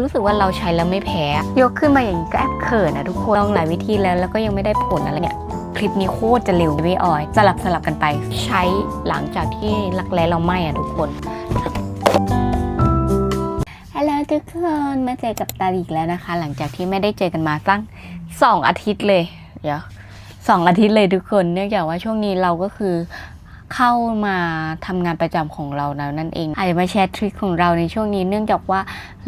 รู้สึกว่าเราใช้แล้วไม่แพ้ ยกขึ้นมาอย่างนี้ก็แอบเขินนะทุกคนลองหลายวิธีแล้วแล้วก็ยังไม่ได้ผลอะไรเนี่ยคลิปนี้โคตรจะเร็วไม่ออยสลับสลับกันไป ใช้หลังจากที่รักแร้เราไหม้อะทุกคนฮัลโหลทุกคนมาเจอกับตาอีกแล้วนะคะ หลังจากที่ไม่ได้เจอกันมาตั้งสองอาทิตย์เลยเดี๋ยวสองอาทิตย์เลยทุกคน เนื่องจากว่าช่วงนี้เราก็คือ เข้ามาทำงานประจำของเราแล้วนั่นเอง อาจจะมาแชร์ทริคของเราในช่วงนี้ เนื่องจากว่า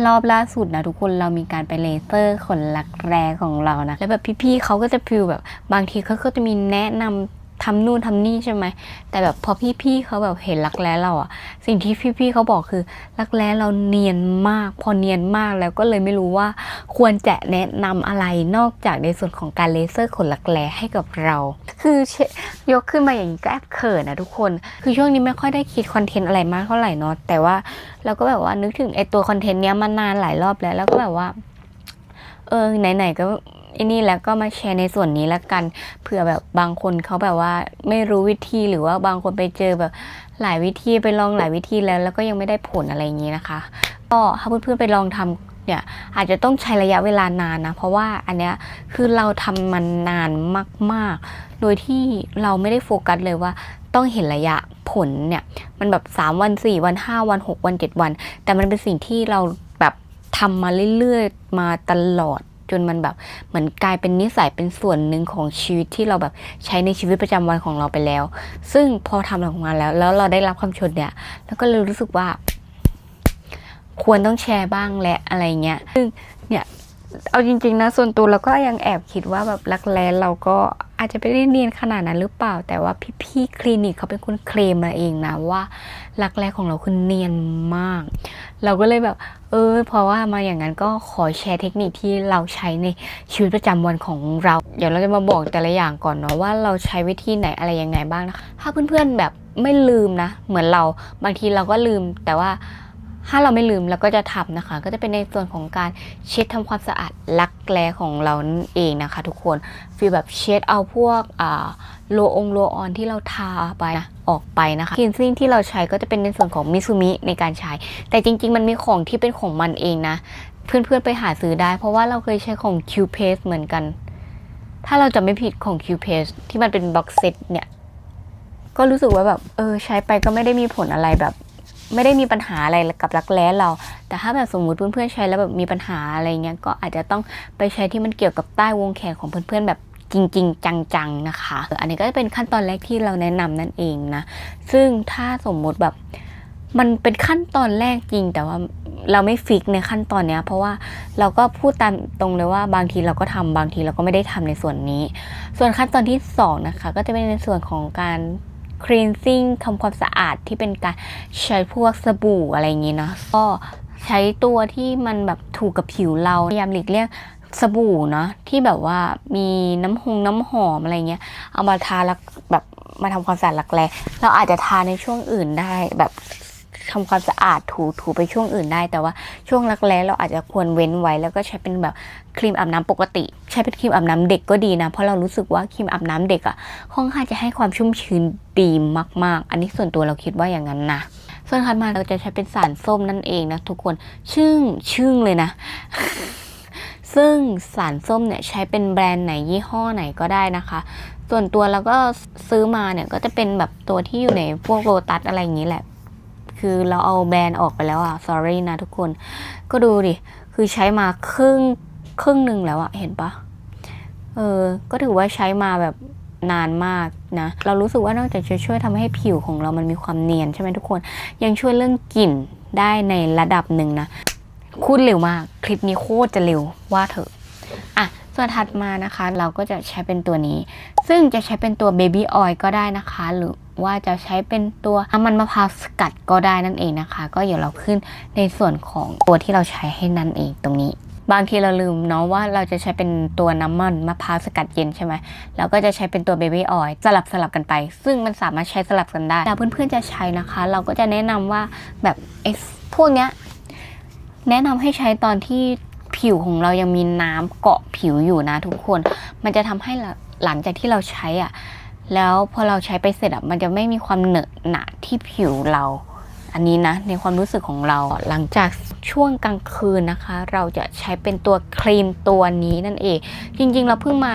รอบล่าสุดนะทุกคนเรามีการไปเลเซอร์ขนลักแร้ของเรานะ แล้วแบบพี่ๆเขาก็จะฟิลแบบ บางทีเขาก็จะมีแนะนำทำนู่นทำนี่ใช่ไหม แต่แบบพอพี่ๆเขาแบบเห็นรักแร้เราอะสิ่งที่พี่ๆเขาบอกคือรักแร้เราเนียนมาก พอเนียนมากแล้วก็เลยไม่รู้ว่าควรจะแนะนำอะไรนอกจากในส่วนของการเลเซอร์ขนลักแร้ให้กับเรา คือ ยกขึ้นมาอย่างนี้ก็แอบเขินนะทุกคน คือช่วงนี้ไม่ค่อยได้คิดคอนเทนต์อะไรมากเท่าไหร่เนาะแต่ว่าเราก็แบบว่านึกถึงไอตัวคอนเทนต์เนี้ยมานานหลายรอบแล้วแล้วก็แบบว่า เออไหนๆก็ไอ้นี่แล้วก็มาแชร์ในส่วนนี้แล้วกันเผื่อแบบบางคนเขาแบบว่าไม่รู้วิธีหรือว่าบางคนไปเจอแบบหลายวิธีไปลองหลายวิธีแล้ว แล้วก็ยังไม่ได้ผลอะไรอย่างนี้นะคะ ก็ถ้าเพื่อนๆไปลองทำ เนี่ยอาจจะต้องใช้ระยะเวลานานนะ เพราะว่าอันเนี้ยคือเราทำมันนานมาก ๆ โดยที่เราไม่ได้โฟกัสเลยว่าต้องเห็นระยะผลเนี่ยมันแบบ 3 วัน 4 วัน 5 วัน 6 วัน 7 วัน แต่มันเป็นสิ่งที่เราแบบทำมาเรื่อยๆ มาตลอดจนมันแบบเหมือนกลายเป็นนิสัยเป็นส่วนหนึ่งของชีวิตที่เราแบบใช้ในชีวิตประจำวันของเราไปแล้ว ซึ่งพอทำออกมาแล้ว แล้วเราได้รับความชมเนี่ยแล้วก็เลยรู้สึกว่า ควรต้องแชร์บ้างและอะไรเงี้ยซึ่งเนี่ยเอาจริง ๆ นะ ส่วนตัวเราก็ยังแอบคิดว่าแบบรักแร้เราก็อาจจะไม่ได้เนียนขนาดนั้นหรือเปล่า แต่ว่าพี่ๆคลินิกเขาเป็นคนเคลมมาเองนะว่ารักแร้ของเราคือเนียนมาก เราก็เลยแบบ เออ เพราะว่ามาอย่างนั้นก็ขอแชร์เทคนิคที่เราใช้ในชีวิตประจำวันของเรา เดี๋ยวเราจะมาบอกแต่ละอย่างก่อนเนาะว่าเราใช้วิธีไหนอะไรยังไงบ้างนะคะถ้าเพื่อนๆแบบไม่ลืมนะ เหมือนเราบางทีเราก็ลืมแต่ว่า ถ้าเราไม่ลืมเราก็จะทำนะคะ ก็จะเป็นในส่วนของการเช็ดทำความสะอาดรักแร้ของเรานั่นเองนะคะ ทุกคนฟีลแบบเช็ดเอาพวกโลองโลออนที่เราทาไปนะออกไปนะคะคินซิ่งที่เราใช้ก็จะเป็นในส่วนของมิซูมิในการใช้ แต่จริง ๆ มันมีของที่เป็นของมันเองนะ เพื่อนๆไปหาซื้อได้ เพราะว่าเราเคยใช้ของ Q Paste เหมือนกัน ถ้าเราจะไม่ผิดของ Q Paste ที่มันเป็นบ็อกเซตเนี่ยก็รู้สึกว่าแบบเออใช้ไปก็ไม่ได้มีผลอะไรแบบ ไม่ได้มีปัญหาอะไรกับรักแร้เรา แต่ถ้าแบบสมมุติเพื่อนๆใช้แล้วแบบมีปัญหาอะไรเงี้ยก็อาจจะต้องไปใช้ที่มันเกี่ยวกับใต้วงแขนของเพื่อนๆแบบจริงๆ จังๆนะคะ อันนี้ก็จะเป็นขั้นตอนแรกที่เราแนะนำนั่นเองนะ ซึ่งถ้าสมมุติแบบมันเป็นขั้นตอนแรกจริง แต่ว่าเราไม่ฟิกในขั้นตอนเนี้ย เพราะว่าเราก็พูดตามตรงเลยว่าบางทีเราก็ทำบางทีเราก็ไม่ได้ทำในส่วนนี้ ส่วนขั้นตอนที่สองนะคะก็จะเป็นในส่วนของการ cleansing ทำความสะอาดที่เป็นการใช้พวกสบู่อะไรอย่างงี้เนาะก็ใช้ตัวที่มันแบบถูกกับผิวเราพยายามหลีกเลี่ยงสบู่เนาะที่แบบว่ามีน้ำหงน้ำหอมอะไรเงี้ยเอามาทาแล้วแบบมาทำความสะอาดหลักแร้เราอาจจะทาในช่วงอื่นได้แบบ ทำความสะอาดถูถูไปช่วงอื่นได้ แต่ว่าช่วงรักแร้เราอาจจะควรเว้นไว้ แล้วก็ใช้เป็นแบบครีมอาบน้ำปกติ ใช้เป็นครีมอาบน้ำเด็กก็ดีนะ เพราะเรารู้สึกว่าครีมอาบน้ำเด็กอะค่อนข้างจะให้ความชุ่มชื้นดีมาก ๆ อันนี้ส่วนตัวเราคิดว่าอย่างนั้นนะส่วนถัดมาเราจะใช้เป็นสารส้มนั่นเองนะทุกคนชึ่งชึ่งเลยนะซึ่งสารส้มเนี่ยใช้เป็นแบรนด์ไหนยี่ห้อไหนก็ได้นะคะ ส่วนตัวเราก็ซื้อมาเนี่ยก็จะเป็นแบบตัวที่อยู่ในพวกโรตัสอะไรอย่างนี้แหละ คือเราเอาแบรนด์ออกไปแล้วอะ sorry นะทุกคน ก็ดูดิ คือใช้มาครึ่งครึ่งหนึ่งแล้วอะเห็นปะเออ ก็ถือว่าใช้มาแบบนานมากนะ เรารู้สึกว่านอกจากจะช่วยทำให้ผิวของเรามันมีความเนียนใช่ไหมทุกคน ยังช่วยเรื่องกลิ่นได้ในระดับหนึ่งนะพูดเร็วมาก คลิปนี้โคตรจะเร็วว่าเถอะอะส่วนถัดมานะคะ เราก็จะใช้เป็นตัวนี้ ซึ่งจะใช้เป็นตัว Baby Oil ก็ได้นะคะ หรือ ว่าจะใช้เป็นตัวน้ำมันมะพร้าวสกัดก็ได้นั่นเองนะคะ ก็เดี๋ยวเราขึ้นในส่วนของตัวที่เราใช้ให้นั่นเองตรงนี้ บางทีเราลืมเนาะว่าเราจะใช้เป็นตัวน้ำมันมะพร้าวสกัดเย็นใช่ไหมเราก็จะใช้เป็นตัว Baby Oil สลับสลับกันไป ซึ่งมันสามารถใช้สลับกันได้แล้วเพื่อนๆจะใช้นะคะ เราก็จะแนะนำว่าแบบไอ้พวกเนี้ยแนะนำให้ใช้ตอนที่ผิวของเรายังมีน้ำเกาะผิวอยู่นะทุกคน มันจะทำให้หลังหลังจากที่เราใช้อะ แล้วพอเราใช้ไปเสร็จอะมันจะไม่มีความเหนอะหนะที่ผิวเรา อันนี้นะ ในความรู้สึกของเราหลังจากช่วงกลางคืนนะคะ เราจะใช้เป็นตัวครีมตัวนี้นั่นเอง จริงๆ เราเพิ่งมา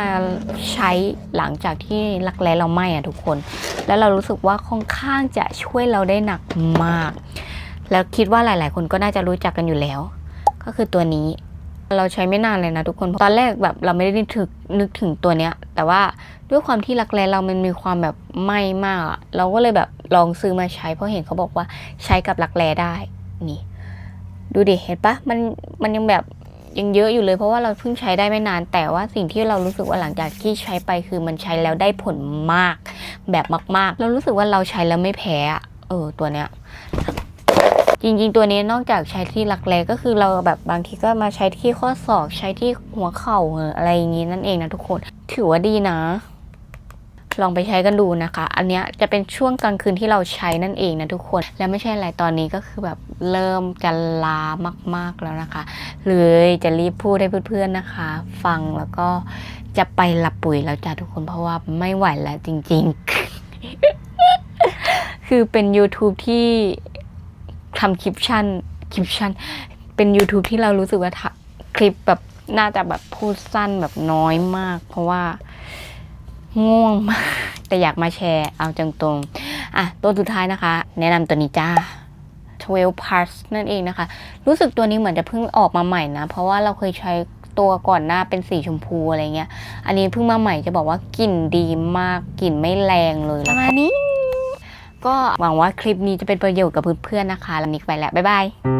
ใช้หลังจากที่รักแร้เราไหม้อะทุกคน แล้วเรารู้สึกว่าค่อนข้างจะช่วยเราได้หนักมาก แล้วคิดว่าหลาย ๆ คนก็น่าจะรู้จักกันอยู่แล้ว ก็คือตัวนี้เราใช้ไม่นานเลยนะทุกคน ตอนแรกแบบเราไม่ได้นึกถึงนึกถึงตัวเนี้ย แต่ว่าด้วยความที่รักแร้เรามันมีความแบบไหม้มากเราก็เลยแบบลองซื้อมาใช้ เพราะเห็นเขาบอกว่าใช้กับรักแร้ได้นี่ ดูดิเห็นปะมันมันยังแบบยังเยอะอยู่เลยเพราะว่าเราเพิ่งใช้ได้ไม่นาน แต่ว่าสิ่งที่เรารู้สึกว่าหลังจากที่ใช้ไปคือมันใช้แล้วได้ผลมาก แบบมาก ๆ เรารู้สึกว่าเราใช้แล้วไม่แพ้อะเออตัวเนี้ย จริง ๆ ตัวนี้นอกจากใช้ที่หลักแร้ก็คือเราแบบบางทีก็มาใช้ที่ข้อศอกใช้ที่หัวเข่าอะไรอย่างงี้นั่นเองนะทุกคน ถือว่าดีนะ ลองไปใช้กันดูนะคะ อันเนี้ยจะเป็นช่วงกลางคืนที่เราใช้นั่นเองนะทุกคน แล้วไม่ใช่อะไรตอนนี้ก็คือแบบเริ่มจะลามาก ๆแล้วนะคะ เลยจะรีบพูดให้เพื่อนๆนะคะ ฟังแล้วก็จะไปหลับปุ๋ยแล้วจ้าทุกคนเพราะว่าไม่ไหวแล้วจริง ๆ คือเป็น YouTube ที่ ทำคลิปชั่นคลิปชั่นเป็น YouTube ที่เรารู้สึกว่าคลิปแบบน่าจะแบบพูดสั้นแบบน้อยมาก เพราะว่าง่วงมาก แต่อยากมาแชร์เอาจังตรงๆอะ ตัวสุดท้ายนะคะ แนะนำตัวนี้จ้า12 parts นั่นเองนะคะ รู้สึกตัวนี้เหมือนจะเพิ่งออกมาใหม่นะ เพราะว่าเราเคยใช้ตัวก่อนหน้าเป็นสีชมพูอะไรเงี้ย อันนี้เพิ่งมาใหม่จะบอกว่ากลิ่นดีมากกลิ่นไม่แรงเลยประมาณนี้ ก็หวังว่าคลิปนี้จะเป็นประโยชน์กับเพื่อนๆนะคะแล้วนิกไปแล้ว บ๊ายบาย